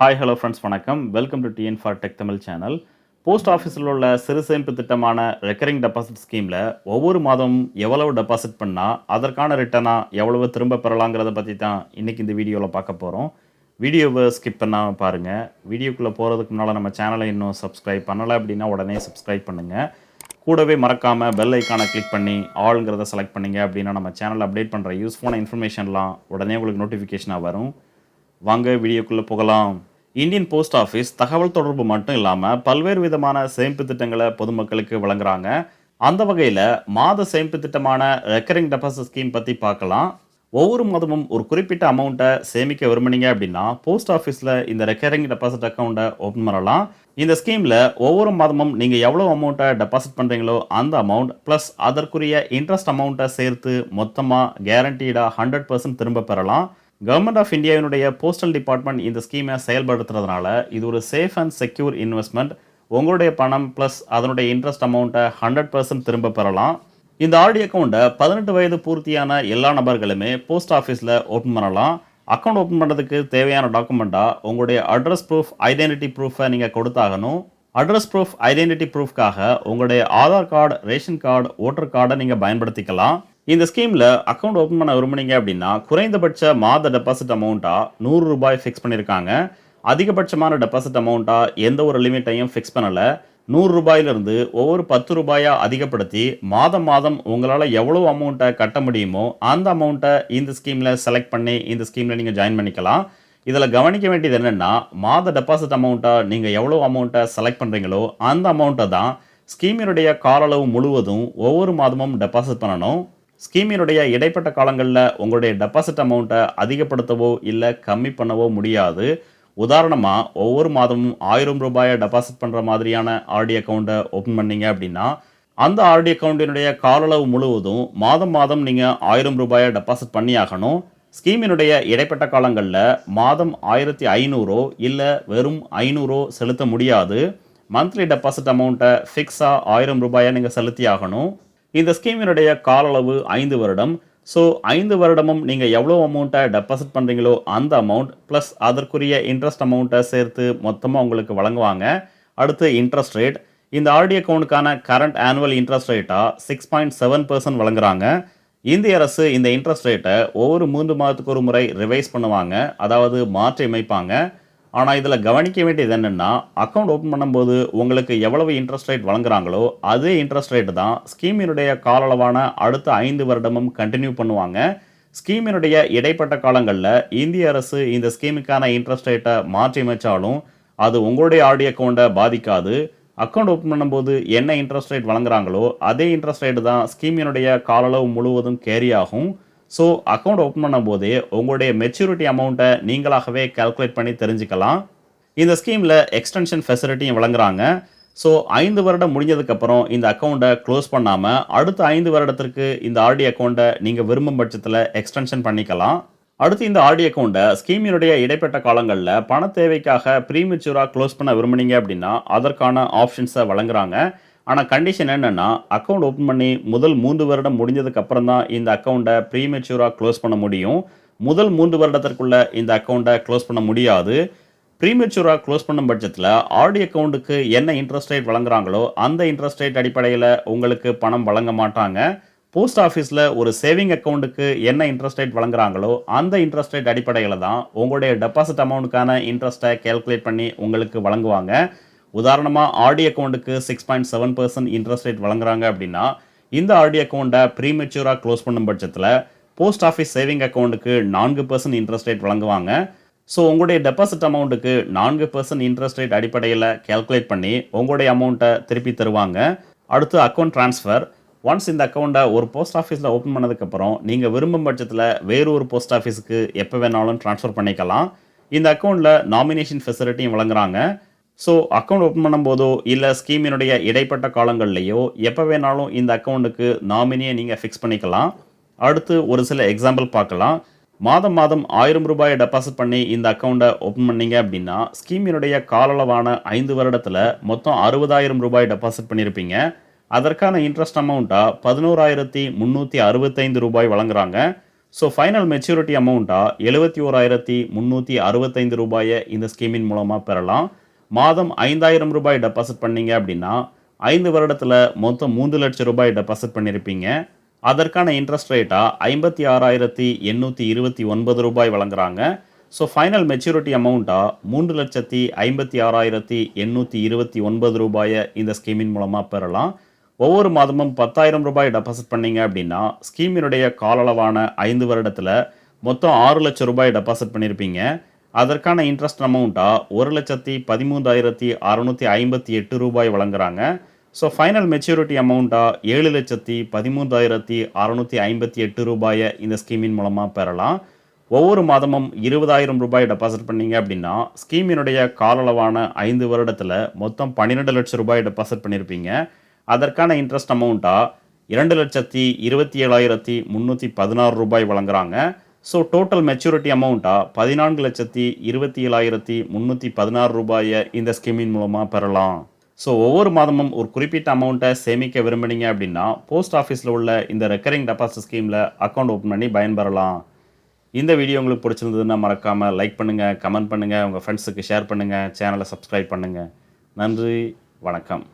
Hi hello friends வணக்கம். Welcome to TN for tech Tamil channel post ஆஃபீஸில் உள்ள சிறு சேமிப்பு திட்டமான ரெக்கரிங் டெபாசிட் ஸ்கீமில் ஒவ்வொரு மாதமும் எவ்வளவு டெபாசிட் பண்ணால் அதற்கான ரிட்டனாக எவ்வளவு திரும்ப பெறலாங்கிறத பற்றி தான் இன்றைக்கி இந்த வீடியோவில் பார்க்க போகிறோம் வீடியோவை ஸ்கிப் பண்ணாமல் பாருங்கள் வீடியோக்குள்ளே போகிறதுக்கு முன்னால் நம்ம சேனலை இன்னும் சப்ஸ்கிரைப் பண்ணலை அப்படின்னா உடனே சப்ஸ்கிரைப் பண்ணுங்கள் கூடவே மறக்காமல் பெல் ஐக்கானை கிளிக் பண்ணி ஆளுங்கிறத செலக்ட் பண்ணிங்க அப்படின்னா நம்ம சேனல் அப்டேட் பண்ணுற யூஸ்ஃபுல்லான இன்ஃபர்மேஷன்லாம் உடனே உங்களுக்கு நோட்டிஃபிகேஷனாக வரும். வாங்க வீடியோக்குள்ளே போகலாம். இந்தியன் போஸ்ட் ஆஃபீஸ் தகவல் தொடர்பு மட்டும் இல்லாமல் பல்வேறு விதமான சேமிப்பு திட்டங்களை பொதுமக்களுக்கு வழங்குறாங்க. அந்த வகையில் மாத சேமிப்பு திட்டமான ரெக்கரிங் டெபாசிட் ஸ்கீம் பற்றி பார்க்கலாம். ஒவ்வொரு மாதமும் ஒரு குறிப்பிட்ட அமௌண்ட்டை சேமிக்க விரும்புனீங்க அப்படின்னா போஸ்ட் ஆஃபீஸில் இந்த ரெக்கரிங் டெபாசிட் அக்கௌண்ட்டை ஓப்பன் பண்ணலாம். இந்த ஸ்கீமில் ஒவ்வொரு மாதமும் நீங்கள் எவ்வளோ அமௌண்ட்டை டெபாசிட் பண்ணுறீங்களோ அந்த அமௌண்ட் ப்ளஸ் அதற்குரிய இன்ட்ரெஸ்ட் அமௌண்ட்டை சேர்த்து மொத்தமாக கேரண்டீடாக ஹண்ட்ரட் பர்சன்ட் திரும்ப பெறலாம். கவர்மெண்ட் ஆஃப் இந்தியாவினுடைய போஸ்டல் டிபார்ட்மெண்ட் இந்த ஸ்கீமை செயல்படுத்துறதுனால இது ஒரு சேஃப் அண்ட் செக்யூர் இன்வெஸ்ட்மெண்ட் உங்களுடைய பணம் ப்ளஸ் அதனுடைய இன்ட்ரெஸ்ட் அமௌண்ட்டை ஹண்ட்ரட் பர்சன்ட் திரும்ப பெறலாம். இந்த ஆர்டி அக்கௌண்ட்டை பதினெட்டு வயது பூர்த்தியான எல்லா நபர்களுமே போஸ்ட் ஆஃபீஸில் ஓப்பன் பண்ணலாம். அக்கௌண்ட் ஓப்பன் பண்ணுறதுக்கு தேவையான டாக்குமெண்ட்டாக உங்களுடைய அட்ரஸ் ப்ரூஃப் ஐடென்டிட்டி ப்ரூஃபை நீங்கள் கொடுத்தாகணும். அட்ரஸ் ப்ரூஃப் ஐடென்டிட்டி ப்ரூஃப்காக உங்களுடைய Aadhaar card ration card voter கார்டை நீங்கள் பயன்படுத்திக்கலாம். இந்த ஸ்கீமில் அக்கௌண்ட் ஓப்பன் பண்ண விரும்புனீங்க அப்படின்னா குறைந்தபட்ச மாத டெபாசிட் அமௌண்ட்டாக நூறு ரூபாய் ஃபிக்ஸ் பண்ணியிருக்காங்க அதிகபட்சமான டெபாசிட் அமௌண்ட்டாக எந்த ஒரு லிமிட்டையும் ஃபிக்ஸ் பண்ணலை. நூறு ரூபாயிலிருந்து ஒவ்வொரு பத்து ரூபாயாக அதிகப்படுத்தி மாதம் மாதம் உங்களால் எவ்வளோ அமௌண்ட்டை கட்ட முடியுமோ அந்த அமௌண்ட்டை இந்த ஸ்கீமில் செலக்ட் பண்ணி இந்த ஸ்கீமில் நீங்கள் ஜாயின் பண்ணிக்கலாம். இதில் கவனிக்க வேண்டியது என்னென்னா மாத டெபாசிட் அமௌண்ட்டை நீங்கள் எவ்வளோ அமௌண்ட்டை செலக்ட் பண்ணுறீங்களோ அந்த அமௌண்ட்டை தான் ஸ்கீமினுடைய கால அளவு முழுவதும் ஒவ்வொரு மாதமும் டெபாசிட் பண்ணணும். ஸ்கீமினுடைய இடைப்பட்ட காலங்களில் உங்களுடைய டெபாசிட் அமௌண்ட்டை அதிகப்படுத்தவோ இல்லை கம்மி பண்ணவோ முடியாது. உதாரணமாக ஒவ்வொரு மாதமும் ஆயிரம் ரூபாயை டெபாசிட் பண்ணுற மாதிரியான ஆர்டி அக்கௌண்ட்டை ஓப்பன் பண்ணீங்க அப்படின்னா அந்த ஆர்டி அக்கௌண்ட்டினுடைய காலளவு முழுவதும் மாதம் மாதம் நீங்கள் ஆயிரம் ரூபாயை டெபாசிட் பண்ணி ஆகணும். ஸ்கீமினுடைய இடைப்பட்ட காலங்களில் மாதம் ஆயிரத்தி ஐநூறோ இல்லை வெறும் ஐநூறோ செலுத்த முடியாது. மந்த்லி டெபாசிட் அமௌண்ட்டை ஃபிக்ஸாக ஆயிரம் ரூபாயை நீங்கள் செலுத்தி ஆகணும். இந்த ஸ்கீமினுடைய கால அளவு ஐந்து வருடம். ஸோ ஐந்து வருடமும் நீங்கள் எவ்வளோ அமௌண்ட்டை டெபாசிட் பண்ணுறீங்களோ அந்த அமௌண்ட் ப்ளஸ் அதற்குரிய இன்ட்ரெஸ்ட் அமௌண்ட்டை சேர்த்து மொத்தமாக உங்களுக்கு வழங்குவாங்க. அடுத்து இன்ட்ரெஸ்ட் ரேட் இந்த ஆர்டி அக்கௌண்ட்டுக்கான கரண்ட் ஆனுவல் இன்ட்ரெஸ்ட் ரேட்டாக சிக்ஸ் பாயிண்ட் செவன் பர்சன்ட் வழங்குறாங்க. இந்திய அரசு இந்த இன்ட்ரெஸ்ட் ரேட்டை ஒவ்வொரு மூன்று மாதத்துக்கு ஒரு முறை ரிவைஸ் பண்ணுவாங்க. அதாவது மாற்றி அமைப்பாங்க. ஆனால் இதில் கவனிக்க வேண்டியது என்னென்னா அக்கௌண்ட் ஓப்பன் பண்ணும்போது உங்களுக்கு எவ்வளவு இன்ட்ரெஸ்ட் ரேட் வழங்குறாங்களோ அதே இன்ட்ரெஸ்ட் ரேட்டு தான் ஸ்கீமினுடைய கால அளவான அடுத்த ஐந்து வருடமும் கண்டினியூ பண்ணுவாங்க. ஸ்கீமினுடைய இடைப்பட்ட காலங்களில் இந்திய அரசு இந்த ஸ்கீமுக்கான இன்ட்ரெஸ்ட் ரேட்டை மாற்றி அமைச்சாலும் அது உங்களுடைய ஆர்டி அக்கௌண்ட்டை பாதிக்காது. அக்கௌண்ட் ஓப்பன் பண்ணும்போது என்ன இன்ட்ரெஸ்ட் ரேட் வழங்குறாங்களோ அதே இன்ட்ரெஸ்ட் ரேட்டு தான் ஸ்கீமினுடைய கால அளவு முழுவதும் கேரி ஆகும். ஸோ அக்கௌண்ட் ஓப்பன் பண்ணும்போதே உங்களுடைய மெச்சூரிட்டி அமௌண்ட்டை நீங்களாகவே கால்குலேட் பண்ணி தெரிஞ்சுக்கலாம். இந்த ஸ்கீமில் எக்ஸ்டென்ஷன் ஃபெசிலிட்டியும் வழங்குறாங்க. ஸோ ஐந்து வருடம் முடிஞ்சதுக்கப்புறம் இந்த அக்கௌண்ட்டை க்ளோஸ் பண்ணாமல் அடுத்த ஐந்து வருடத்திற்கு இந்த ஆர்டி அக்கௌண்ட்டை நீங்கள் விரும்பும் பட்சத்தில் எக்ஸ்டென்ஷன் பண்ணிக்கலாம். அடுத்து இந்த ஆர்டி அக்கௌண்ட்டை ஸ்கீமினுடைய இடைப்பட்ட காலங்களில் பண தேவைக்காக ப்ரீமெச்சூராக க்ளோஸ் பண்ண விரும்புனீங்க அப்படின்னா அதற்கான ஆப்ஷன்ஸை வழங்குறாங்க. ஆனால் கண்டிஷன் என்னென்னா அக்கௌண்ட் ஓப்பன் பண்ணி முதல் மூன்று வருடம் முடிஞ்சதுக்கு அப்புறம் தான் இந்த அக்கௌண்ட்டை ப்ரீமெச்சூராக க்ளோஸ் பண்ண முடியும். முதல் மூன்று வருடத்திற்குள்ள இந்த அக்கௌண்ட்டை க்ளோஸ் பண்ண முடியாது. ப்ரீமெச்சூராக க்ளோஸ் பண்ணும் பட்சத்தில் ஆர்டி அக்கௌண்ட்டுக்கு என்ன இன்ட்ரெஸ்ட் ரேட் வழங்குறாங்களோ அந்த இன்ட்ரெஸ்ட் ரேட் அடிப்படையில் உங்களுக்கு பணம் வழங்க மாட்டாங்க. போஸ்ட் ஆஃபீஸில் ஒரு சேவிங் அக்கௌண்ட்டுக்கு என்ன இன்ட்ரெஸ்ட் ரேட் வழங்குறாங்களோ அந்த இன்ட்ரெஸ்ட் ரேட் அடிப்படையில் தான் உங்களுடைய டெபாசிட் அமௌண்ட்டுக்கான இன்ட்ரெஸ்ட்டை கேல்குலேட் பண்ணி உங்களுக்கு வழங்குவாங்க. உதாரணமாக ஆர்டி அக்கௌண்ட்டுக்கு six point seven percent interest rate வழங்குறாங்க அப்படின்னா இந்த ஆர்டி அக்கௌண்ட்டை ப்ரீமெச்சூராக க்ளோஸ் பண்ணும் பட்சத்தில் போஸ்ட் ஆஃபீஸ் சேவிங் அக்கௌண்ட்டுக்கு நான்கு பர்சன்ட் இன்ட்ரெஸ்ட் ரேட் வழங்குவாங்க. ஸோ உங்களுடைய டெபாசிட் அமௌண்ட்டுக்கு நான்கு பர்சன்ட் இன்ட்ரெஸ்ட் ரேட் அடிப்படையில் கேல்குலேட் பண்ணி உங்களுடைய அமௌண்ட்டை திருப்பி தருவாங்க. அடுத்து அக்கௌண்ட் ட்ரான்ஸ்ஃபர் ஒன்ஸ் இந்த அக்கௌண்ட்டை ஒரு போஸ்ட் ஆஃபீஸில் ஓப்பன் பண்ணதுக்கப்புறம் நீங்கள் விரும்பும் பட்சத்தில் வேறு ஒரு போஸ்ட் ஆஃபீஸுக்கு எப்போ வேணாலும் ட்ரான்ஸ்ஃபர் பண்ணிக்கலாம். இந்த அக்கௌண்ட்டில் நாமினேஷன் ஃபெசிலிட்டியும் வழங்குறாங்க. ஸோ அக்கௌண்ட் ஓப்பன் பண்ணும்போதோ இல்லை ஸ்கீமினுடைய இடைப்பட்ட காலங்கள்லையோ எப்போ வேணாலும் இந்த அக்கௌண்ட்டுக்கு நாமினியை நீங்கள் ஃபிக்ஸ் பண்ணிக்கலாம். அடுத்து ஒரு சில எக்ஸாம்பிள் பார்க்கலாம். மாதம் மாதம் ஆயிரம் ரூபாயை டெபாசிட் பண்ணி இந்த அக்கௌண்ட்டை ஓப்பன் பண்ணீங்க அப்படின்னா ஸ்கீமினுடைய காலளவான ஐந்து வருடத்தில் மொத்தம் அறுபதாயிரம் ரூபாய் டெபாசிட் பண்ணியிருப்பீங்க அதற்கான இன்ட்ரெஸ்ட் அமௌண்ட்டாக பதினோராயிரத்தி முந்நூற்றி அறுபத்தைந்து ரூபாய் வழங்குறாங்க. ஸோ ஃபைனல் மெச்சூரிட்டி அமௌண்ட்டாக எழுபத்தி ஓராயிரத்தி முந்நூற்றி அறுபத்தைந்து ரூபாயை இந்த ஸ்கீமின் மூலமாக பெறலாம். மாதம் ஐந்தாயிரம் ரூபாய் டெபாசிட் பண்ணீங்க அப்படின்னா ஐந்து வருடத்தில் மொத்தம் மூன்று லட்சம் ரூபாய் டெபாசிட் பண்ணியிருப்பீங்க அதற்கான இன்ட்ரெஸ்ட் ரேட்டாக ஐம்பத்தி ஆறாயிரத்தி எண்ணூற்றி இருபத்தி ஒன்பது ரூபாய் வழங்குறாங்க. ஸோ ஃபைனல் மெச்சூரிட்டி அமௌண்ட்டாக மூன்று லட்சத்தி ஐம்பத்தி ஆறாயிரத்தி எண்ணூற்றி இருபத்தி ஒன்பது ரூபாயை இந்த ஸ்கீமின் மூலமாக பெறலாம். ஒவ்வொரு மாதமும் பத்தாயிரம் ரூபாய் டெபாசிட் பண்ணீங்க அப்படின்னா ஸ்கீமினுடைய கால அளவான ஐந்து வருடத்தில் மொத்தம் ஆறு லட்சம் ரூபாய் டெபாசிட் பண்ணியிருப்பீங்க அதற்கான இன்ட்ரெஸ்ட் அமௌண்ட்டாக ஒரு லட்சத்தி பதிமூன்றாயிரத்தி அறநூற்றி ஐம்பத்தி எட்டு ரூபாய் வழங்குறாங்க. ஸோ ஃபைனல் மெச்சூரிட்டி அமௌண்ட்டாக ஏழு லட்சத்தி பதிமூன்றாயிரத்தி அறநூற்றி ஐம்பத்தி எட்டு ரூபாயை இந்த ஸ்கீமின் மூலமாக பெறலாம். ஒவ்வொரு மாதமும் இருபதாயிரம் ரூபாய் டெபாசிட் பண்ணீங்க அப்படின்னா ஸ்கீமினுடைய கால அளவான ஐந்து வருடத்தில் மொத்தம் பன்னிரெண்டு லட்சம் ரூபாய் டெபாசிட் பண்ணியிருப்பீங்க அதற்கான இன்ட்ரெஸ்ட் அமௌண்ட்டாக இரண்டு லட்சத்தி இருபத்தி ஏழாயிரத்தி முந்நூற்றி பதினாறு ரூபாய் வழங்குறாங்க. ஸோ டோட்டல் மெச்சூரிட்டி அமௌண்ட்டாக பதினான்கு லட்சத்தி இருபத்தி ஏழாயிரத்தி முந்நூற்றி பதினாறு ரூபாயை இந்த ஸ்கீமின் மூலமாக பெறலாம். ஸோ ஒவ்வொரு மாதமும் ஒரு குறிப்பிட்ட அமௌண்ட்டை சேமிக்க விரும்புனீங்க அப்படின்னா போஸ்ட் ஆஃபீஸில் உள்ள இந்த ரெக்கரிங் டெபாசிட் ஸ்கீமில் அக்கௌண்ட் ஓப்பன் பண்ணி பயன்பெறலாம். இந்த வீடியோ உங்களுக்கு பிடிச்சிருந்ததுன்னா மறக்காமல் லைக் பண்ணுங்கள் கமெண்ட் பண்ணுங்கள் உங்கள் ஃப்ரெண்ட்ஸுக்கு ஷேர் பண்ணுங்கள் சேனலை சப்ஸ்கிரைப் பண்ணுங்கள் நன்றி வணக்கம்.